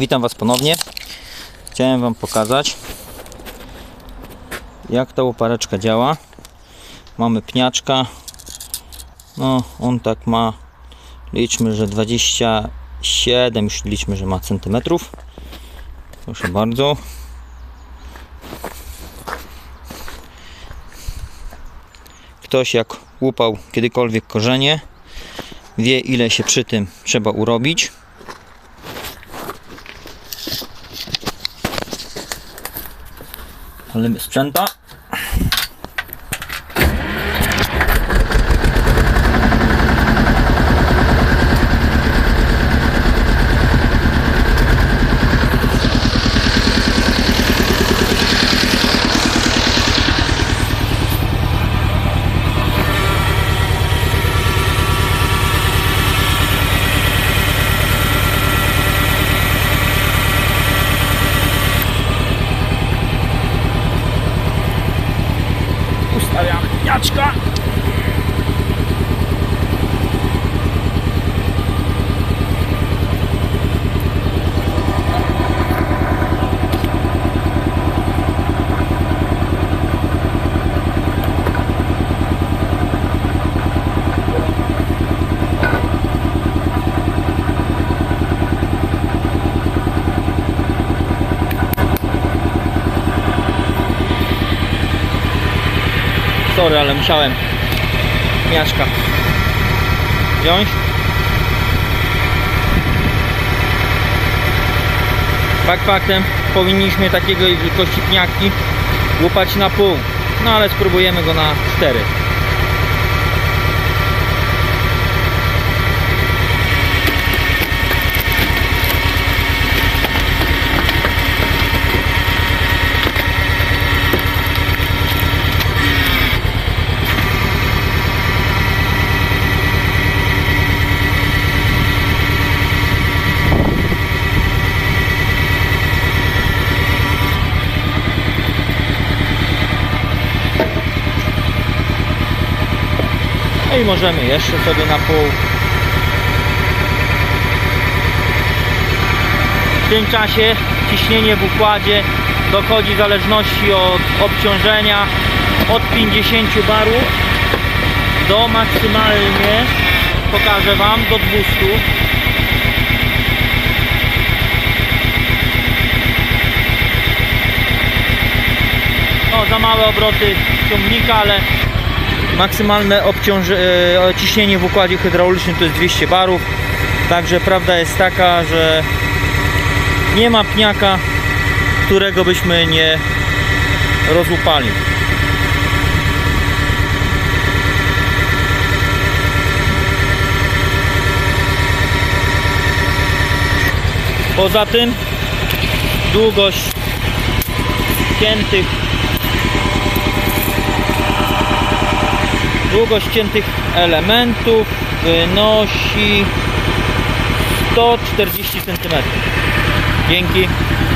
Witam Was ponownie. Chciałem Wam pokazać, jak ta łopareczka działa. Mamy pniaczka. No, on tak ma, liczmy, że 27, już liczmy, że ma centymetrów. Proszę bardzo. Ktoś jak łupał kiedykolwiek korzenie, wie ile się przy tym trzeba urobić. Limits 专档 Ustawiamy pniaczka. Sorry, ale musiałem miaszka wziąć. Fakt faktem powinniśmy takiego wielkości pniaki łupać na pół. No ale spróbujemy go na 4. I możemy jeszcze sobie na pół. W tym czasie ciśnienie w układzie dochodzi w zależności od obciążenia od 50 barów do maksymalnie pokażę Wam do 200 no, za małe obroty ciągnika, ale maksymalne obciąż- e, ciśnienie w układzie hydraulicznym to jest 200 barów. Także prawda jest taka, że nie ma pniaka, którego byśmy nie rozłupali. Poza tym długość ciętych Długość ciętych elementów wynosi 140 cm. Dzięki.